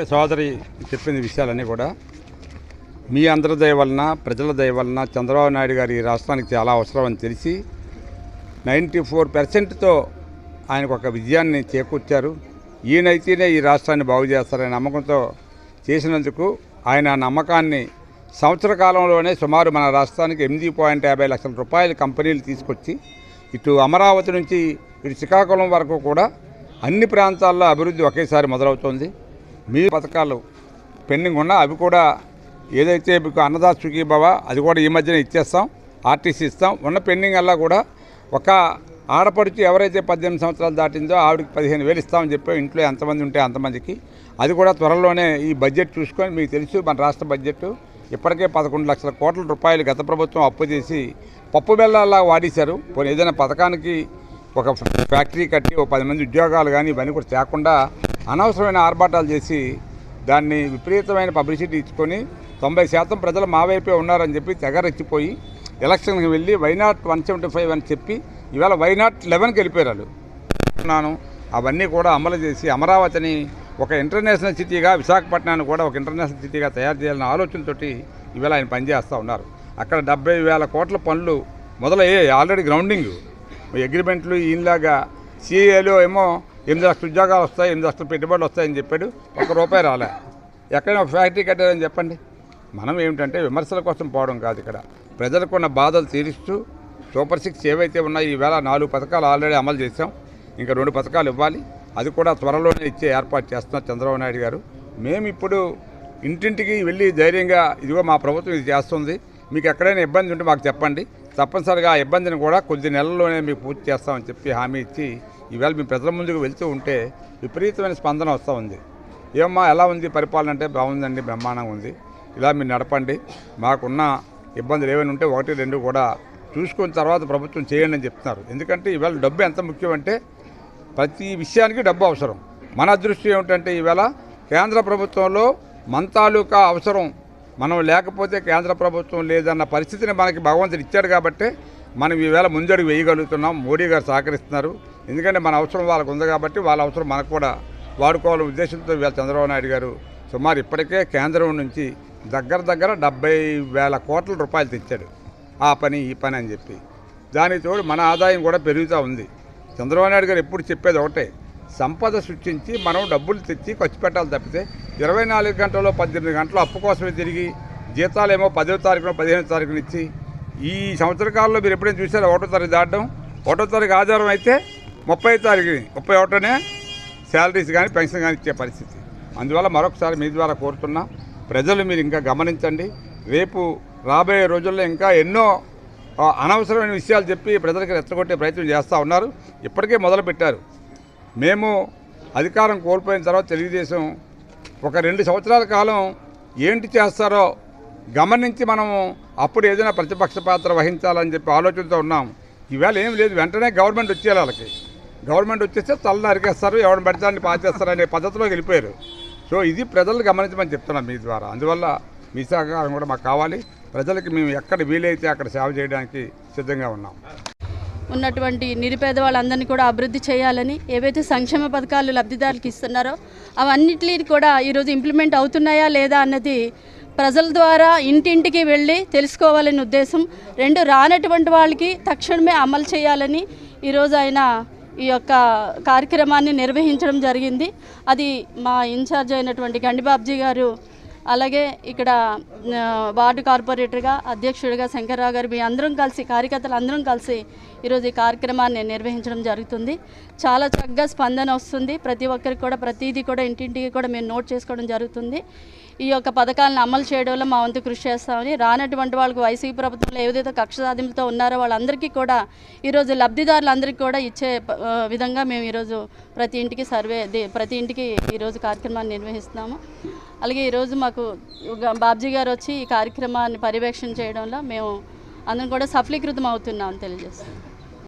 ఇప్పుడే సోదరి చెప్పిన విషయాలన్నీ కూడా మీ అందరి దయ వలన ప్రజల దయ వలన చంద్రబాబు నాయుడు గారి ఈ రాష్ట్రానికి చాలా అవసరం అని తెలిసి నైంటీ ఫోర్ పర్సెంట్తో ఆయనకు ఒక విజయాన్ని చేకూర్చారు. ఈయనైతేనే ఈ రాష్ట్రాన్ని బాగు చేస్తారనే నమ్మకంతో చేసినందుకు ఆయన ఆ నమ్మకాన్ని సంవత్సర కాలంలోనే సుమారు మన రాష్ట్రానికి ఎనిమిది పాయింట్ యాభై లక్షల రూపాయల కంపెనీలు తీసుకొచ్చి ఇటు అమరావతి నుంచి ఇటు శ్రీకాకుళం వరకు కూడా అన్ని ప్రాంతాల్లో అభివృద్ధి ఒకేసారి మొదలవుతోంది. మీ పథకాలు పెండింగ్ ఉన్నా అవి కూడా ఏదైతే మీకు అన్నదాత సుఖీభవ అది కూడా ఈ మధ్యన ఇచ్చేస్తాం ఆర్టీసీ ఇస్తాం. ఉన్న పెండింగ్ అలా కూడా ఒక ఆడపడుచు ఎవరైతే పద్దెనిమిది సంవత్సరాలు దాటిందో ఆవిడకి పదిహేను వేలు ఇస్తామని చెప్పి ఇంట్లో ఎంతమంది ఉంటే అంతమందికి. అది కూడా త్వరలోనే ఈ బడ్జెట్ చూసుకొని మీకు తెలుసు మన రాష్ట్ర బడ్జెట్. ఇప్పటికే పదకొండు లక్షల కోట్ల రూపాయలు గత ప్రభుత్వం అప్పు చేసి పప్పు బెల్లాలా వాడేశారు. పోనీ ఏదైనా పథకానికి ఒక ఫ్యాక్టరీ కట్టి ఒక పది మంది ఉద్యోగాలు కానీ ఇవన్నీ కూడా తేకుండా అనవసరమైన ఆర్భాటాలు చేసి దాన్ని విపరీతమైన పబ్లిసిటీ ఇచ్చుకొని తొంభై శాతం ప్రజలు మా వైపే ఉన్నారని చెప్పి తెగరెచ్చిపోయి ఎలక్షన్కి వెళ్ళి వైనాట్ వన్ సెవెంటీ ఫైవ్ అని చెప్పి ఇవాళ వైనాట్ లెవెన్కి వెళ్ళిపోయారు వాళ్ళు. ఉన్నాను. అవన్నీ కూడా అమలు చేసి అమరావతిని ఒక ఇంటర్నేషనల్ సిటీగా విశాఖపట్నాన్ని కూడా ఒక ఇంటర్నేషనల్ సిటీగా తయారు చేయాలన్న ఆలోచనతోటి ఇవాళ ఆయన పనిచేస్తూ ఉన్నారు. అక్కడ డెబ్బై వేల కోట్ల పనులు మొదలయ్యాయి. Already grounding. అగ్రిమెంట్లు ఈయనలాగా సిఏలో ఏమో ఎనిమిది లక్షల ఉద్యోగాలు వస్తాయి ఎనిమిది లక్షల పెట్టుబడులు వస్తాయని చెప్పాడు. ఒక రూపాయి రాలే. ఎక్కడైనా ఫ్యాక్టరీ కట్టారని చెప్పండి. మనం ఏమిటంటే విమర్శల కోసం పోవడం కాదు ఇక్కడ. ప్రజలకు ఉన్న బాధలు తీరుస్తూ సూపర్ సిక్స్ ఏవైతే ఉన్నాయో ఈవేళ నాలుగు పథకాలు ఆల్రెడీ అమలు చేసాం ఇంకా రెండు పథకాలు ఇవ్వాలి. అది కూడా త్వరలోనే ఇచ్చే ఏర్పాటు చేస్తున్నారు చంద్రబాబు నాయుడు గారు. మేము ఇప్పుడు ఇంటింటికి వెళ్ళి ధైర్యంగా ఇదిగో మా ప్రభుత్వం ఇది చేస్తుంది. మీకు ఎక్కడైనా ఇబ్బంది ఉంటే మాకు చెప్పండి. తప్పనిసరిగా ఆ ఇబ్బందిని కూడా కొద్ది నెలల్లోనే మీకు పూర్తి చేస్తామని చెప్పి హామీ ఇచ్చి ఈవేళ మీ ప్రజల ముందుకు వెళ్తూ ఉంటే విపరీతమైన స్పందన వస్తూ ఉంది. ఏమమ్మా ఎలా ఉంది పరిపాలన అంటే బాగుందండి బ్రహ్మాండంగా ఉంది. ఇలా మీరు నడపండి. మాకున్న ఇబ్బందులు ఏమైనా ఉంటే ఒకటి రెండు కూడా చూసుకున్న తర్వాత ప్రభుత్వం చేయండి అని చెప్తున్నారు. ఎందుకంటే ఈవేళ డబ్బు ఎంత ముఖ్యం అంటే ప్రతి విషయానికి డబ్బు అవసరం. మన అదృష్టం ఏమిటంటే ఈవేళ కేంద్ర ప్రభుత్వంలో మన తాలూకా అవసరం మనం లేకపోతే కేంద్ర ప్రభుత్వం లేదన్న పరిస్థితిని మనకి భగవంతుడు ఇచ్చాడు కాబట్టి మనం ఈవేళ ముందడుగు వేయగలుగుతున్నాం. మోడీ గారు సహకరిస్తున్నారు. ఎందుకంటే మన అవసరం వాళ్ళకు ఉంది కాబట్టి వాళ్ళ అవసరం మనకు కూడా వాడుకోవాలనే ఉద్దేశంతో ఇవాళ చంద్రబాబు నాయుడు గారు సుమారు ఇప్పటికే కేంద్రం నుంచి దగ్గర దగ్గర డెబ్బై వేల కోట్ల రూపాయలు తెచ్చాడు. ఆ పని ఈ పని అని చెప్పి. దానికి తోడు మన ఆదాయం కూడా పెరుగుతూ ఉంది. చంద్రబాబు నాయుడు గారు ఎప్పుడు చెప్పేది ఒకటే సంపద సృష్టించి మనం డబ్బులు తెచ్చి ఖర్చు పెట్టాలి తప్పితే ఇరవై నాలుగు గంటల్లో పద్దెనిమిది గంటలు అప్పు కోసమే తిరిగి జీతాలేమో పదో తారీఖున పదిహేను తారీఖున ఇచ్చి ఈ సంవత్సర కాలంలో మీరు ఎప్పుడైనా చూసారు ఒకటో తారీఖు దాటడం? ఒకటో తారీఖు ఆధారం అయితే ముప్పై తారీఖు ముప్పై ఒకటోనే శాలరీస్ కానీ పెన్షన్ కానీ ఇచ్చే పరిస్థితి. అందువల్ల మరొకసారి మీ ద్వారా కోరుతున్నా ప్రజలు మీరు ఇంకా గమనించండి. రేపు రాబోయే రోజుల్లో ఇంకా ఎన్నో అనవసరమైన విషయాలు చెప్పి ప్రజలకు రెచ్చగొట్టే ప్రయత్నం చేస్తూ ఉన్నారు. ఇప్పటికే మొదలుపెట్టారు. మేము అధికారం కోల్పోయిన తర్వాత తెలుగుదేశం ఒక రెండు సంవత్సరాల కాలం ఏంటి చేస్తారో గమనించి మనము అప్పుడు ఏదైనా ప్రతిపక్ష పాత్ర వహించాలని చెప్పి ఆలోచనతో ఉన్నాం. ఈవేళ ఏం లేదు వెంటనే గవర్నమెంట్ వచ్చేయాలి వాళ్ళకి. గవర్నమెంట్ వచ్చేస్తే తల నరికేస్తారు ఎవరిని పడితే పాచేస్తారు అనే పద్ధతిలోకి వెళ్ళిపోయారు. సో ఇది ప్రజలు గమనించమని చెప్తున్నాం మీ ద్వారా. అందువల్ల మీ సహకారం కూడా మాకు కావాలి. ప్రజలకి మేము ఎక్కడ వీలైతే అక్కడ సేవ చేయడానికి సిద్ధంగా ఉన్నాం. ఉన్నటువంటి నిరుపేద వాళ్ళందరినీ కూడా అభివృద్ధి చేయాలని ఏవైతే సంక్షేమ పథకాలు లబ్ధిదారులకు ఇస్తున్నారో అవన్నిటినీ కూడా ఈరోజు ఇంప్లిమెంట్ అవుతున్నాయా లేదా అన్నది ప్రజల ద్వారా ఇంటింటికి వెళ్ళి తెలుసుకోవాలనే ఉద్దేశం. రెండు రానటువంటి వాళ్ళకి తక్షణమే అమలు చేయాలని ఈరోజు ఆయన ఈ యొక్క కార్యక్రమాన్ని నిర్వహించడం జరిగింది. అది మా ఇన్ఛార్జ్ అయినటువంటి గండిబాబ్జీ గారు అలాగే ఇక్కడ వార్డు కార్పొరేటర్గా అధ్యక్షుడిగా శంకర్రావు గారు మీ అందరం కలిసి కార్యకర్తలు అందరం కలిసి ఈరోజు ఈ కార్యక్రమాన్ని నిర్వహించడం జరుగుతుంది. చాలా చక్కగా స్పందన వస్తుంది. ప్రతి ఒక్కరికి కూడా ప్రతిదీ కూడా ఇంటింటికి కూడా మేము నోట్ చేసుకోవడం జరుగుతుంది. ఈ యొక్క పథకాలను అమలు చేయడంలో మా వంతు కృషి చేస్తామని రానటువంటి వాళ్ళకి వైసీపీ ప్రభుత్వంలో ఏదైతే కక్ష సాధింపుతో ఉన్నారో వాళ్ళందరికీ కూడా ఈరోజు లబ్ధిదారులందరికీ కూడా ఇచ్చే విధంగా మేము ఈరోజు ప్రతి ఇంటికి సర్వే ప్రతి ఇంటికి ఈరోజు కార్యక్రమాన్ని నిర్వహిస్తున్నాము. అలాగే ఈరోజు మాకు బాబ్జీ గారు వచ్చి ఈ కార్యక్రమాన్ని పర్యవేక్షణ చేయడంలో మేము అందరం కూడా సఫలీకృతం అవుతున్నామని తెలియజేస్తాం